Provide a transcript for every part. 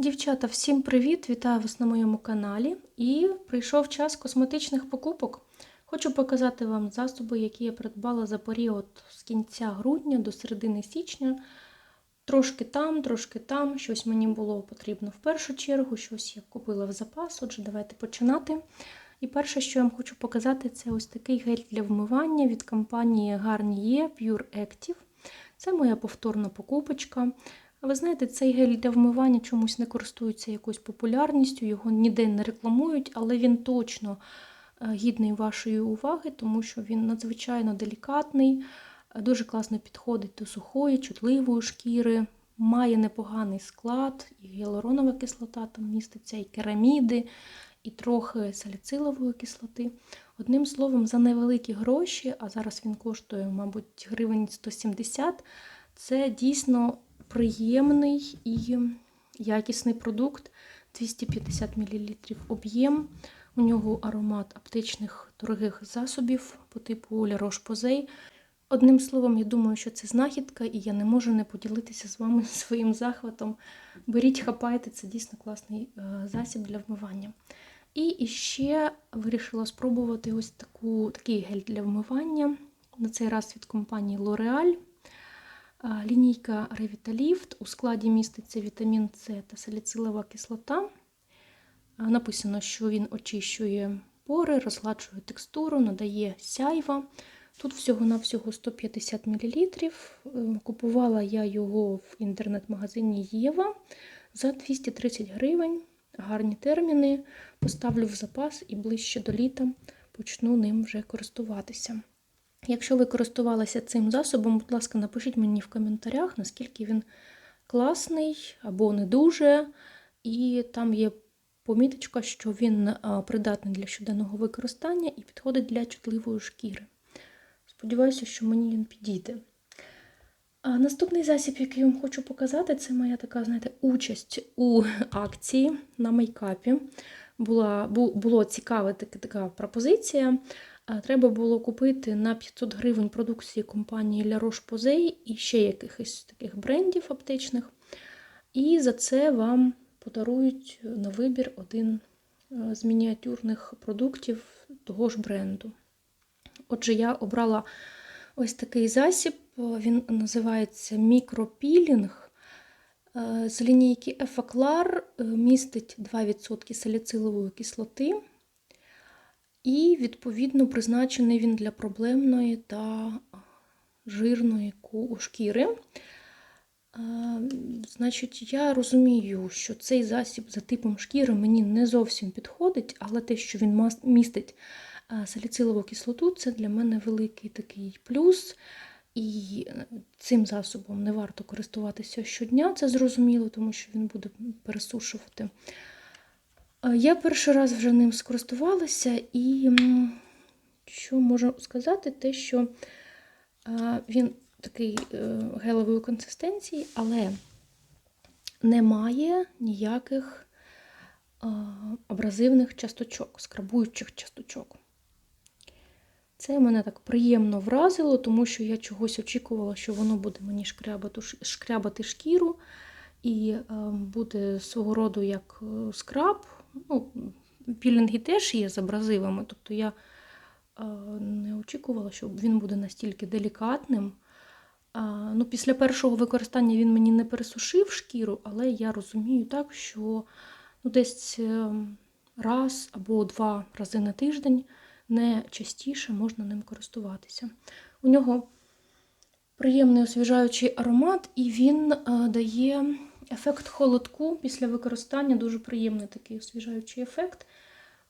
Дівчата, всім привіт! Вітаю вас на моєму каналі. І прийшов час косметичних покупок. Хочу показати вам засоби, які я придбала за період з кінця грудня до середини січня. Трошки там, трошки там. Щось мені було потрібно в першу чергу, щось я купила в запас. Отже, давайте починати. І перше, що я вам хочу показати, це ось такий гель для вмивання від компанії Garnier Pure Active. Це моя повторна покупочка. Ви знаєте, цей гель для вмивання чомусь не користується якоюсь популярністю, його ніде не рекламують, але він точно е, гідний вашої уваги, тому що він надзвичайно делікатний, е, дуже класно підходить до сухої, чутливої шкіри, має непоганий склад, і гіалуронова кислота там міститься, і кераміди, і трохи саліцилової кислоти. Одним словом, за невеликі гроші, а зараз він коштує, мабуть, гривень 170, це дійсно приємний і якісний продукт. 250 мл об'єм. У нього аромат аптечних дорогих засобів по типу La Roche-Posay. Одним словом, я думаю, що це знахідка, і я не можу не поділитися з вами своїм захватом. Беріть, хапайте, це дійсно класний засіб для вмивання. І ще вирішила спробувати ось таку, такий гель для вмивання. На цей раз від компанії L'Oreal. Лінійка Revitalift. У складі міститься вітамін С та саліцилова кислота. Написано, що він очищує пори, розгладжує текстуру, надає сяйва. Тут всього-навсього 150 мл. Купувала я його в інтернет-магазині Єва за 230 гривень. Гарні терміни. Поставлю в запас і ближче до літа почну ним вже користуватися. Якщо ви користувалися цим засобом, будь ласка, напишіть мені в коментарях, наскільки він класний або не дуже. І там є поміточка, що він придатний для щоденного використання і підходить для чутливої шкіри. Сподіваюся, що мені він підійде. А Наступний засіб, який я вам хочу показати, це моя така, знаєте, участь у акції на мейкапі. Була, Було цікава така пропозиція. Треба було купити на 500 гривень продукції компанії La Roche-Posay і ще якихось таких брендів аптечних. І за це вам подарують на вибір один з мініатюрних продуктів того ж бренду. Отже, я обрала ось такий засіб, він називається мікропілінг. З лінійки Ефаклар містить 2% саліцилової кислоти. І, відповідно, призначений він для проблемної та жирної шкіри. Значить, я розумію, що цей засіб за типом шкіри мені не зовсім підходить, але те, що він містить саліцилову кислоту, це для мене великий такий плюс. І цим засобом не варто користуватися щодня, це зрозуміло, тому що він буде пересушувати. Я перший раз вже ним скористувалася, і що можу сказати, те, що він такий е, гелевої консистенції, але не має ніяких абразивних часточок, скрабуючих часточок. Це мене так приємно вразило, тому що я чогось очікувала, що воно буде мені шкрябати, шкіру і е, буде свого роду як е, скраб. Ну, Пілінги теж є з абразивами, тобто я е, не очікувала, що він буде настільки делікатним. Ну, Після першого використання він мені не пересушив шкіру, але я розумію так, що ну, десь раз або два рази на тиждень не частіше можна ним користуватися. У нього приємний освіжаючий аромат, і він дає ефект холодку після використання, дуже приємний такий освіжаючий ефект.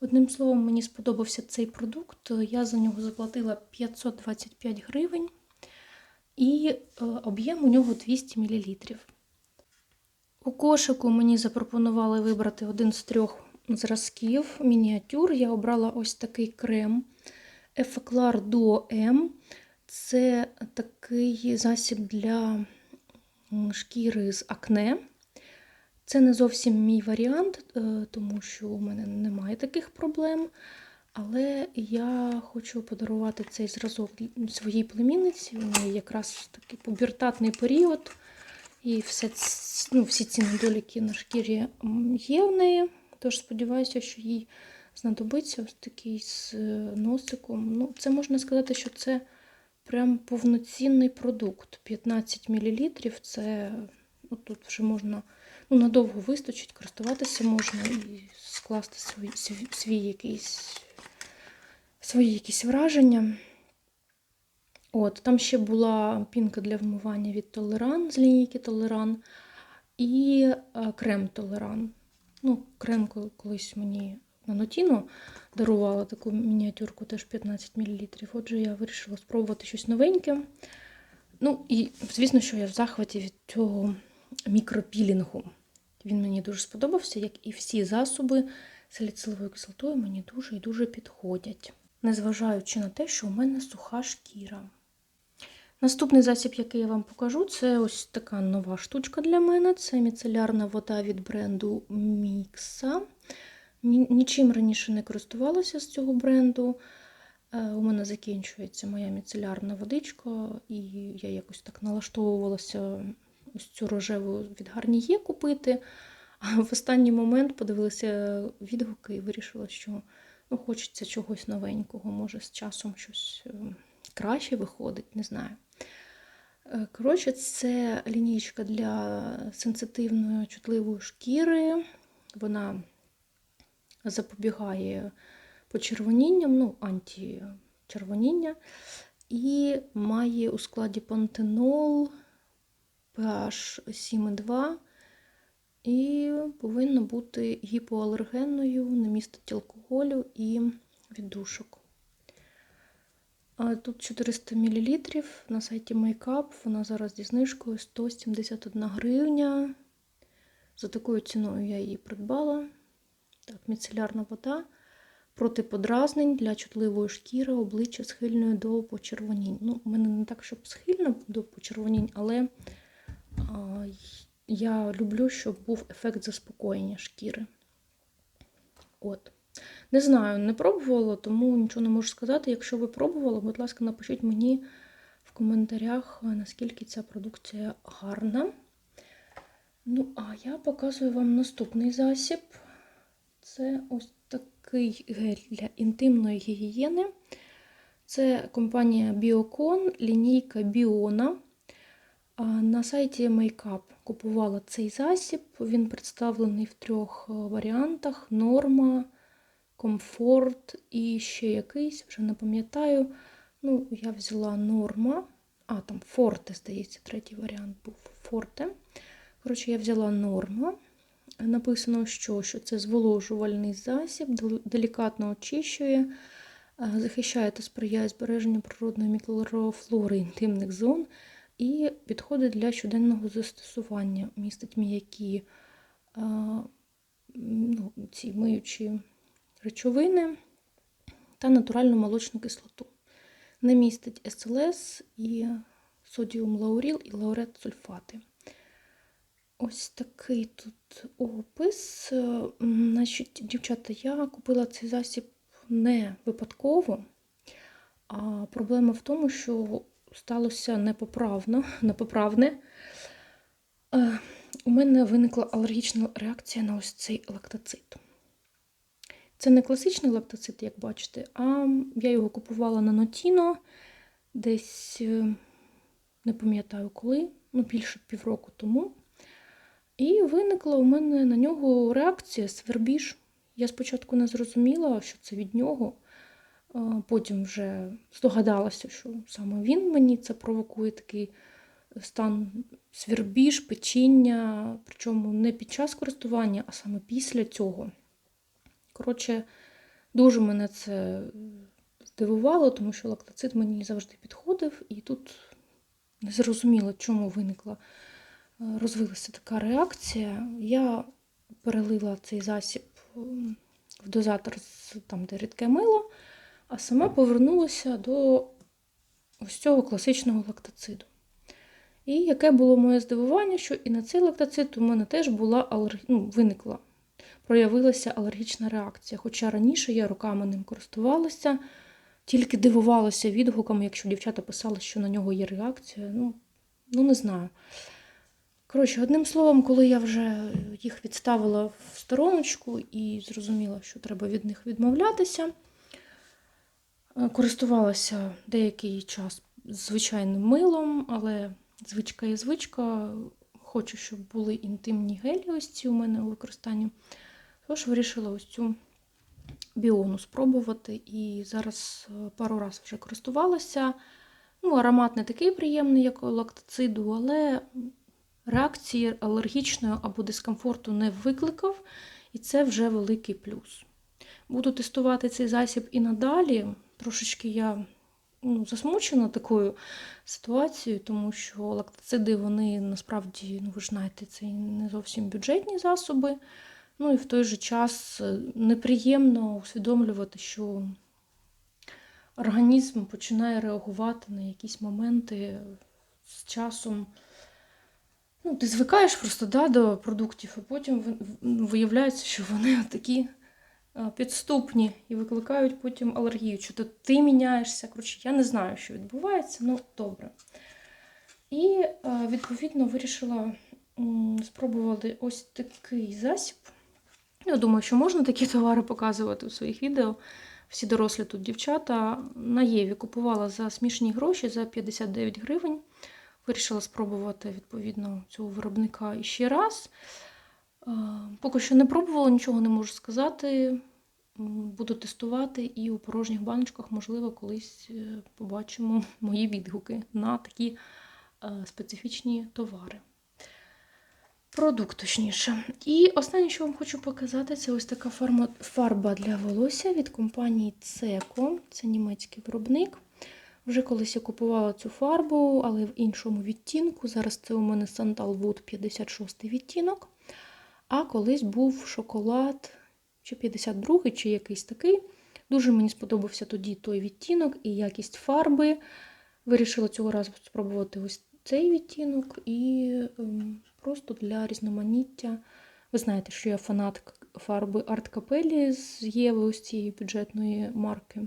Одним словом, мені сподобався цей продукт. Я за нього заплатила 525 гривень, і об'єм у нього 200 мл. У кошику мені запропонували вибрати один з трьох зразків мініатюр. Я обрала ось такий крем Effaclar Duo M. Це такий засіб для шкіри з акне. Це не зовсім мій варіант, е, тому що у мене немає таких проблем. Але я хочу подарувати цей зразок своїй племінниці. У неї якраз такий пубертатний період. І все, ну, всі ці недоліки на шкірі є в неї. Тож сподіваюся, що їй знадобиться ось такий з е, носиком. Ну, це можна сказати, що це прям повноцінний продукт. 15 мл це ну, тут вже можна ну, надовго вистачить, користуватися можна і скласти свій, свій, свій якийсь, свої якісь враження. От, там ще була пінка для вмивання від Толеран з лінійки Толеран і е, крем Толеран. Ну, крем колись мені на Нотіно дарувала таку мініатюрку, теж 15 мл. Отже, я вирішила спробувати щось новеньке. Ну, і звісно, що я в захваті від цього мікропілінгу. Він мені дуже сподобався, як і всі засоби з саліциловою кислотою мені дуже і дуже підходять, незважаючи на те, що у мене суха шкіра. Наступний засіб, який я вам покажу, це ось така нова штучка для мене. Це міцелярна вода від бренду Мікса. Нічим раніше не користувалася з цього бренду. Е, У мене закінчується моя міцелярна водичка, і я якось так налаштовувалася ось цю рожеву від Гарніє купити. А в останній момент подивилася відгуки і вирішила, що ну, хочеться чогось новенького. Може, з часом щось е, краще виходить, не знаю. Е, Коротше, це лінійка для сенситивної чутливої шкіри. Вона запобігає почервонінням, ну, античервоніння, і має у складі пантенол pH 7,2 і повинна бути гіпоалергенною, не містить алкоголю і віддушок. Тут 400 мл на сайті Makeup. Вона зараз зі знижкою 171 гривня. За такою ціною я її придбала. Так, міцелярна вода проти подразнень для чутливої шкіри, обличчя схильної до почервонінь. Ну, у мене не так, щоб схильно до почервонінь, але я люблю, щоб був ефект заспокоєння шкіри. От. Не знаю, не пробувала, тому нічого не можу сказати. Якщо ви пробували, будь ласка, напишіть мені в коментарях, наскільки ця продукція гарна. Ну, а я показую вам наступний засіб. Це ось такий гель для інтимної гігієни. Це компанія Biocon, лінійка Біона. На сайті Makeup купувала цей засіб. Він представлений в трьох е, варіантах: норма, комфорт і ще якийсь, вже не пам'ятаю. Ну, я взяла норма. А, там форте, здається, третій варіант був форте. Коротше, я взяла норма. Написано, що, що це зволожувальний засіб, делікатно очищує, е, захищає та сприяє збереженню природної мікрофлори інтимних зон і підходить для щоденного застосування. Містить м'які а, ну, ці миючі речовини та натуральну молочну кислоту. Не містить СЛС і содіум лауріл і лаурет сульфати. Ось такий тут опис. Е, Значить, дівчата, я купила цей засіб не випадково, а проблема в тому, що сталося непоправно, непоправне. Е, У мене виникла алергічна реакція на ось цей лактоцит. Це не класичний лактоцит, як бачите, а я його купувала на Нотіно десь е, не пам'ятаю коли, ну більше півроку тому. І виникла у мене на нього реакція свербіж. Я спочатку не зрозуміла, що це від нього. Потім вже здогадалася, що саме він мені це провокує такий стан свербіж, печіння, причому не під час користування, а саме після цього. Коротше, дуже мене це здивувало, тому що лактоцит мені завжди підходив, і тут не зрозуміло, чому виникла, е, розвилася така реакція. Я перелила цей засіб в дозатор там, де рідке мило, а сама повернулася до ось цього класичного лактоциду. І яке було моє здивування, що і на цей лактоцит у мене теж була алерг... ну, виникла, проявилася алергічна реакція. Хоча раніше я руками ним користувалася, тільки дивувалася відгуками, якщо дівчата писали, що на нього є реакція. Ну, ну не знаю. Коротше, одним словом, коли я вже їх відставила в стороночку і зрозуміла, що треба від них відмовлятися, користувалася деякий час звичайним милом, але звичка є звичка. Хочу, щоб були інтимні гелі ось ці у мене у використанні. Тож вирішила ось цю біону спробувати. І зараз е, пару разів вже користувалася. Ну, аромат не такий приємний, як у лактоциду, але реакції алергічної або дискомфорту не викликав, і це вже великий плюс. Буду тестувати цей засіб і надалі. Трошечки я ну, засмучена такою ситуацією, тому що лактоциди, вони насправді, ну ви ж знаєте, це не зовсім бюджетні засоби. Ну і в той же час е, неприємно усвідомлювати, що організм починає реагувати на якісь моменти з часом. Ну, ти звикаєш просто да, до продуктів, а потім виявляється, що вони такі підступні і викликають потім алергію. Чи то ти міняєшся. Коротше, я не знаю, що відбувається, ну добре. І е, відповідно вирішила спробувати ось такий засіб. Я думаю, що можна такі товари показувати у своїх відео. Всі дорослі тут дівчата. На Єві купувала за смішні гроші за 59 гривень. Вирішила спробувати відповідно цього виробника іще раз. Е, Поки що не пробувала, нічого не можу сказати. Буду тестувати і у порожніх баночках, можливо, колись е, побачимо мої відгуки на такі е, специфічні товари. Продукт, точніше. І останнє, що вам хочу показати, це ось така фарба для волосся від компанії Ceco. Це німецький виробник. Вже колись я купувала цю фарбу, але в іншому відтінку. Зараз це у мене Sandalwood 56 відтінок. А колись був шоколад, чи 52-й, чи якийсь такий. Дуже мені сподобався тоді той відтінок і якість фарби. Вирішила цього разу спробувати ось цей відтінок і ем, просто для різноманіття. Ви знаєте, що я фанат фарби Арт Капелі з Єви, ось цієї бюджетної марки.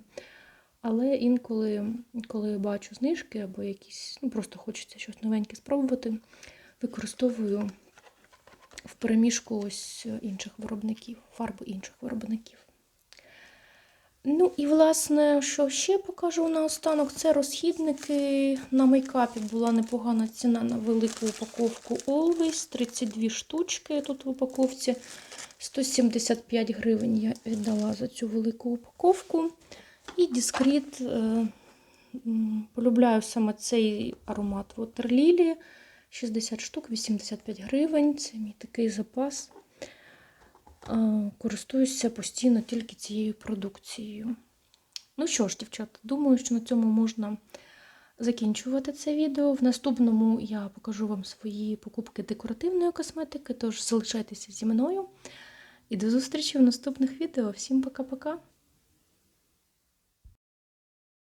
Але інколи, коли я бачу знижки або якісь, ну просто хочеться щось новеньке спробувати, використовую в переміжку ось інших виробників, фарби інших виробників. Ну і власне, що ще покажу наостанок, це розхідники. На мейкапі була непогана ціна на велику упаковку Always. 32 штучки тут в упаковці. 175 гривень я віддала за цю велику упаковку. І Discreet, е, полюбляю саме цей аромат Lily. 60 штук, 85 гривень. Це мій такий запас. Користуюся постійно тільки цією продукцією. Ну що ж, дівчата, думаю, що на цьому можна закінчувати це відео. В наступному я покажу вам свої покупки декоративної косметики, тож залишайтеся зі мною. І до зустрічі в наступних відео. Всім пока-пока!